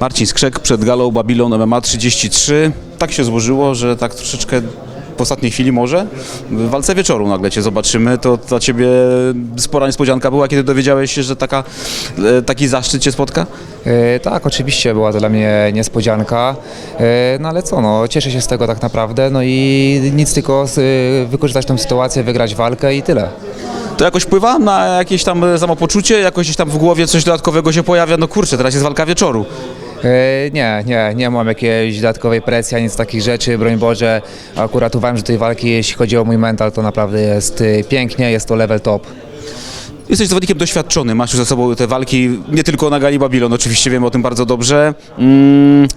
Marcin Skrzek przed galą Babylon MMA 33. Tak się złożyło, że tak troszeczkę w ostatniej chwili może w walce wieczoru nagle Cię zobaczymy. To dla Ciebie spora niespodzianka była, kiedy dowiedziałeś się, że taka, e, taki zaszczyt Cię spotka? E, Tak, oczywiście była to dla mnie niespodzianka, E, no ale co, no cieszę się z tego tak naprawdę, no i nic tylko z, wykorzystać tę sytuację, wygrać walkę i tyle. To jakoś wpływa na jakieś tam samopoczucie, jakoś gdzieś tam w głowie coś dodatkowego się pojawia? No kurczę, teraz jest walka wieczoru. E, Nie, nie, nie mam jakiejś dodatkowej presji, ani z takich rzeczy, broń Boże. Akurat uważam, że tej walki, jeśli chodzi o mój mental, to naprawdę jest e, pięknie, jest to level top. Jesteś zawodnikiem doświadczony, masz już za sobą te walki, nie tylko na gali Babylon, oczywiście wiemy o tym bardzo dobrze. Mm,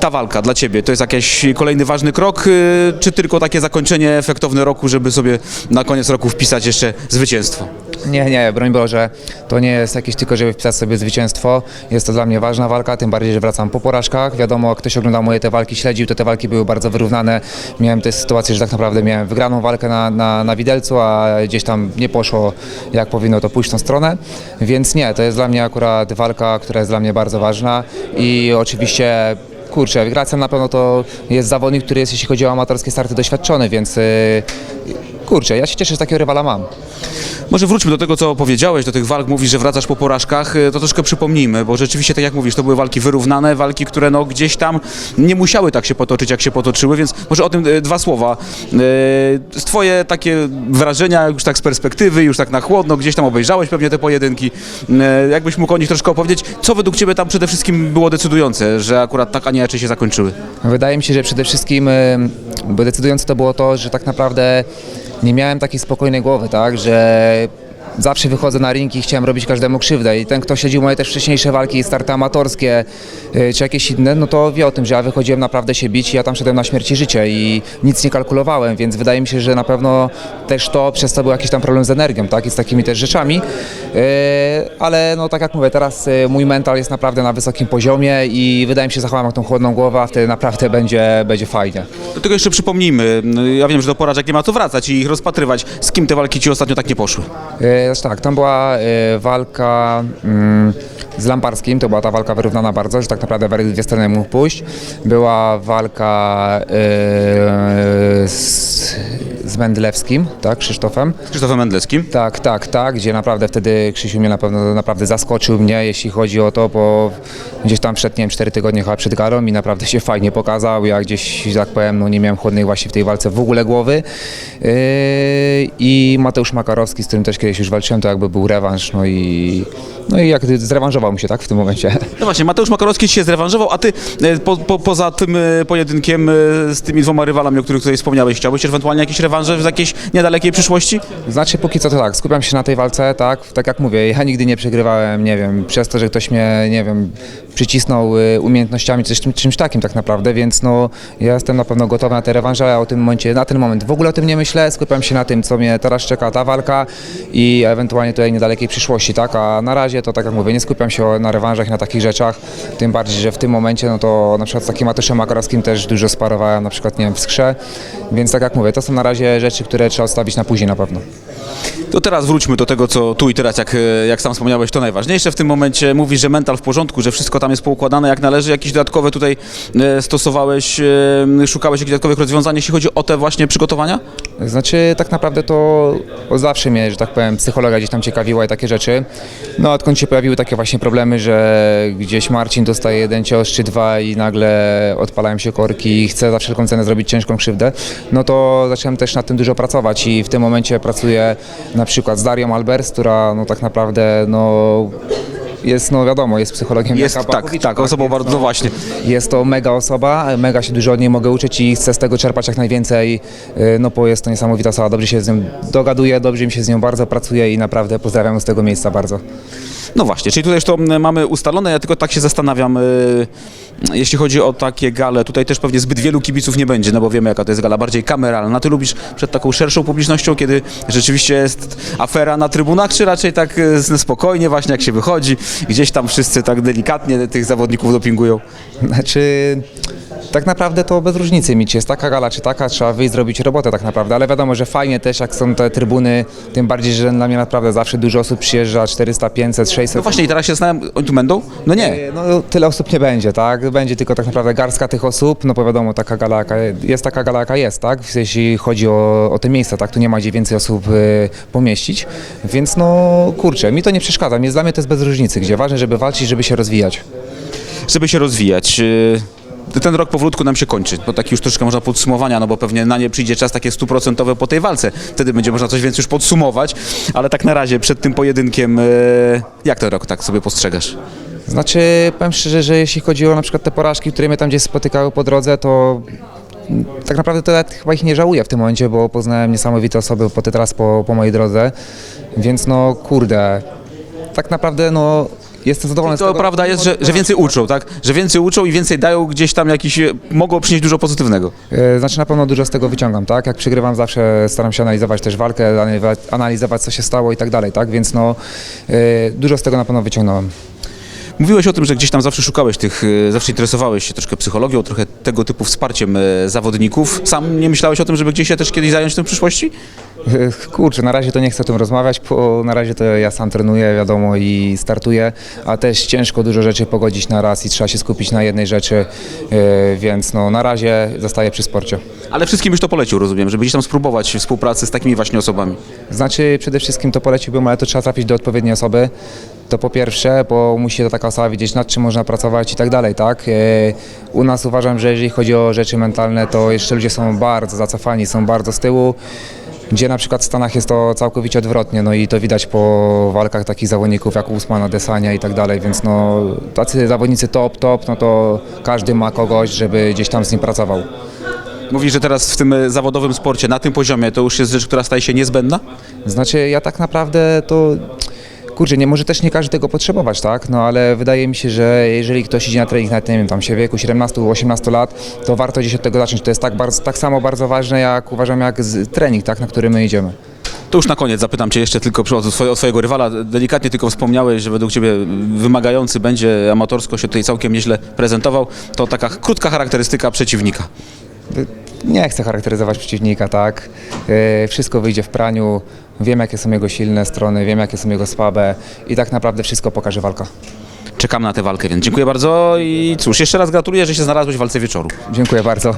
ta walka dla Ciebie to jest jakiś kolejny ważny krok, y, czy tylko takie zakończenie efektowne roku, żeby sobie na koniec roku wpisać jeszcze zwycięstwo? Nie, nie, broń Boże, to nie jest jakieś tylko, żeby wpisać sobie zwycięstwo. Jest to dla mnie ważna walka, tym bardziej, że wracam po porażkach. Wiadomo, ktoś oglądał moje te walki, śledził, to te walki były bardzo wyrównane. Miałem też sytuację, że tak naprawdę miałem wygraną walkę na, na, na widelcu, a gdzieś tam nie poszło jak powinno to pójść w tą stronę. Więc nie, to jest dla mnie akurat walka, która jest dla mnie bardzo ważna i oczywiście kurczę, Gracjan na pewno to jest zawodnik, który jest, jeśli chodzi o amatorskie starty, doświadczony, więc yy, kurczę, ja się cieszę, że takiego rywala mam. Może wróćmy do tego, co powiedziałeś, do tych walk, mówisz, że wracasz po porażkach, y, to troszkę przypomnijmy, bo rzeczywiście, tak jak mówisz, to były walki wyrównane, walki, które no gdzieś tam nie musiały tak się potoczyć, jak się potoczyły, więc może o tym y, dwa słowa. Y, Twoje takie wrażenia już tak z perspektywy, już tak na chłodno, gdzieś tam obejrzałeś pewnie te pojedynki, jakbyś mógł o nich troszkę opowiedzieć, co według Ciebie tam przede wszystkim było decydujące, że akurat tak, a nie inaczej się zakończyły? Wydaje mi się, że przede wszystkim decydujące to było to, że tak naprawdę nie miałem takiej spokojnej głowy, tak, że 对 zawsze wychodzę na ring i chciałem robić każdemu krzywdę i ten, kto śledził moje też wcześniejsze walki, starty amatorskie y, czy jakieś inne, no to wie o tym, że ja wychodziłem naprawdę się bić i ja tam szedłem na śmierć i życie i nic nie kalkulowałem, więc wydaje mi się, że na pewno też to przez to był jakiś tam problem z energią, tak, i z takimi też rzeczami, Y, ale no tak jak mówię, teraz y, mój mental jest naprawdę na wysokim poziomie i wydaje mi się, że zachowam tą chłodną głowę, a wtedy naprawdę będzie, będzie fajnie. Do tego jeszcze przypomnijmy, ja wiem, że do porażek nie ma co wracać i ich rozpatrywać, z kim te walki Ci ostatnio tak nie poszły? Znaczy tak, tam była e, walka mm, z Lamparskim, to była ta walka wyrównana bardzo, że tak naprawdę werdykt dwie strony mógł pójść. Była walka e, z, z Mendlewskim, tak, Krzysztofem. Z Krzysztofem Mendleskim. Tak, tak, tak, gdzie naprawdę wtedy Krzysiu mnie na pewno naprawdę zaskoczył mnie, jeśli chodzi o to, bo gdzieś tam przed, nie wiem, 4 tygodnie chyba przed galą i naprawdę się fajnie pokazał. Ja gdzieś, że tak powiem, no nie miałem chłodnej właśnie w tej walce w ogóle głowy. Yy, I Mateusz Makarowski, z którym też kiedyś już walczyłem, to jakby był rewanż, no i, no i jak zrewanżował mi się, tak, w tym momencie. No właśnie, Mateusz Makarowski się zrewanżował, a ty e, po, po, poza tym e, pojedynkiem e, z tymi dwoma rywalami, o których tutaj wspomniałeś, chciałbyś ewentualnie jakieś rewanże w jakiejś niedalekiej przyszłości? Znaczy póki co to tak, skupiam się na tej walce, tak, tak jak mówię, ja nigdy nie przegrywałem, nie wiem, przez to, że ktoś mnie, nie wiem, przycisnął y, umiejętnościami, czymś, czymś takim tak naprawdę, więc no ja jestem na pewno gotowy na te rewanże, ale o tym momencie, na ten moment w ogóle o tym nie myślę, skupiam się na tym, co mnie teraz czeka ta walka i ewentualnie tutaj niedalekiej przyszłości, tak, a na razie to tak jak mówię, nie skupiam się na rewanżach i na takich rzeczach, tym bardziej, że w tym momencie, no to na przykład z takim Mateuszem Makarowskim też dużo sparowałem, na przykład, nie wiem, w skrze, więc tak jak mówię, to są na razie rzeczy, które trzeba odstawić na później na pewno. To teraz wróćmy do tego, co tu i teraz, jak, e, jak sam wspomniałeś, to najważniejsze w tym momencie. Mówisz, że mental w porządku, że wszystko tam jest poukładane jak należy. Jakieś dodatkowe tutaj e, stosowałeś, e, szukałeś jakichś dodatkowych rozwiązań, jeśli chodzi o te właśnie przygotowania? Znaczy, tak naprawdę to zawsze mnie, że tak powiem, psychologia gdzieś tam ciekawiła i takie rzeczy. No, odkąd się pojawiły takie właśnie problemy, że gdzieś Marcin dostaje jeden cios czy dwa i nagle odpalają się korki i chce za wszelką cenę zrobić ciężką krzywdę, no to zacząłem też nad tym dużo pracować i w tym momencie pracuję na przykład z Darią Albers, która no tak naprawdę, no jest, no wiadomo, jest psychologiem Jest, tak, tak, osobą bardzo, no właśnie. jest to mega osoba, mega się dużo od niej mogę uczyć i chcę z tego czerpać jak najwięcej, yy, no bo jest to niesamowita osoba, dobrze się z nią dogaduję, dobrze mi się z nią bardzo pracuje i naprawdę pozdrawiam z tego miejsca bardzo. No właśnie, czyli tutaj już to mamy ustalone, ja tylko tak się zastanawiam, y, jeśli chodzi o takie gale, tutaj też pewnie zbyt wielu kibiców nie będzie, no bo wiemy jaka to jest gala, bardziej kameralna. Ty lubisz przed taką szerszą publicznością, kiedy rzeczywiście jest afera na trybunach, czy raczej tak y, spokojnie właśnie jak się wychodzi, gdzieś tam wszyscy tak delikatnie tych zawodników dopingują? Znaczy, tak naprawdę to bez różnicy mi, jest taka gala, czy taka, trzeba wyjść zrobić robotę tak naprawdę, ale wiadomo, że fajnie też jak są te trybuny, tym bardziej, że dla mnie naprawdę zawsze dużo osób przyjeżdża, 400, 500, 600. No właśnie, i teraz się zastanawiam, oni tu będą? No nie. No tyle osób nie będzie, tak? Będzie tylko tak naprawdę garstka tych osób, no bo wiadomo, taka gala jaka jest, taka gala jaka jest, tak? Jeśli chodzi o, o te miejsca, tak? Tu nie ma gdzie więcej osób y, pomieścić, więc no kurczę, mi to nie przeszkadza, dla mnie to jest bez różnicy, gdzie ważne, żeby walczyć, żeby się rozwijać. Żeby się rozwijać. y, Ten rok powolutku nam się kończy, bo tak już troszkę można podsumowania, no bo pewnie na nie przyjdzie czas takie stuprocentowe po tej walce. Wtedy będzie można coś więcej już podsumować, ale tak na razie przed tym pojedynkiem, y, jak ten rok tak sobie postrzegasz? Znaczy, powiem szczerze, że jeśli chodzi o na przykład te porażki, które mnie tam gdzieś spotykały po drodze, to tak naprawdę to ja chyba ich nie żałuję w tym momencie, bo poznałem niesamowite osoby po teraz po, po mojej drodze, więc no kurde, tak naprawdę no jestem zadowolony z To tego. prawda jest, że, że więcej uczą, tak? Że więcej uczą i więcej dają gdzieś tam jakiś, y, mogą przynieść dużo pozytywnego. E, Znaczy na pewno dużo z tego wyciągam, tak? Jak przegrywam zawsze staram się analizować też walkę, analizować- analizować co się stało i tak dalej, tak? Więc no e, dużo z tego na pewno wyciągnąłem. Mówiłeś o tym, że gdzieś tam zawsze szukałeś tych, y, zawsze interesowałeś się troszkę psychologią, trochę tego typu wsparciem y, zawodników. Sam nie myślałeś o tym, żeby gdzieś się też kiedyś zająć tym w przyszłości? Kurczę, na razie to nie chcę o tym rozmawiać, bo na razie to ja sam trenuję, wiadomo, i startuję, a też ciężko dużo rzeczy pogodzić na raz i trzeba się skupić na jednej rzeczy, e, więc no na razie zostaję przy sporcie. Ale wszystkim już to polecił, rozumiem, żeby gdzieś tam spróbować współpracy z takimi właśnie osobami. Znaczy przede wszystkim to poleciłbym, ale to trzeba trafić do odpowiedniej osoby. To po pierwsze, bo musi to taka osoba wiedzieć, nad czym można pracować i tak dalej, tak? E, U nas uważam, że jeżeli chodzi o rzeczy mentalne, to jeszcze ludzie są bardzo zacofani, są bardzo z tyłu, gdzie na przykład w Stanach jest to całkowicie odwrotnie, no i to widać po walkach takich zawodników jak Usmana, Desania i tak dalej, więc no tacy zawodnicy top, top, no to każdy ma kogoś, żeby gdzieś tam z nim pracował. Mówisz, że teraz w tym y, zawodowym sporcie, na tym poziomie, to już jest rzecz, która staje się niezbędna? Znaczy ja tak naprawdę to kurczę, nie może też nie każdy tego potrzebować, tak? No ale wydaje mi się, że jeżeli ktoś idzie na trening na tym tam się w wieku 17-18 lat, to warto gdzieś od tego zacząć. To jest tak, bardzo, tak samo bardzo ważne, jak uważam, jak z, trening, tak, na który my idziemy. To już na koniec zapytam Cię jeszcze tylko o, twoje, o Twojego rywala. Delikatnie tylko wspomniałeś, że według Ciebie wymagający będzie amatorsko się tutaj całkiem nieźle prezentował. To taka krótka charakterystyka przeciwnika. Nie chcę charakteryzować przeciwnika, tak? Yy, wszystko wyjdzie w praniu, wiem jakie są jego silne strony, wiem jakie są jego słabe i tak naprawdę wszystko pokaże walka. Czekam na tę walkę, więc dziękuję bardzo i cóż, jeszcze raz gratuluję, że się znalazłeś w walce wieczoru. Dziękuję bardzo.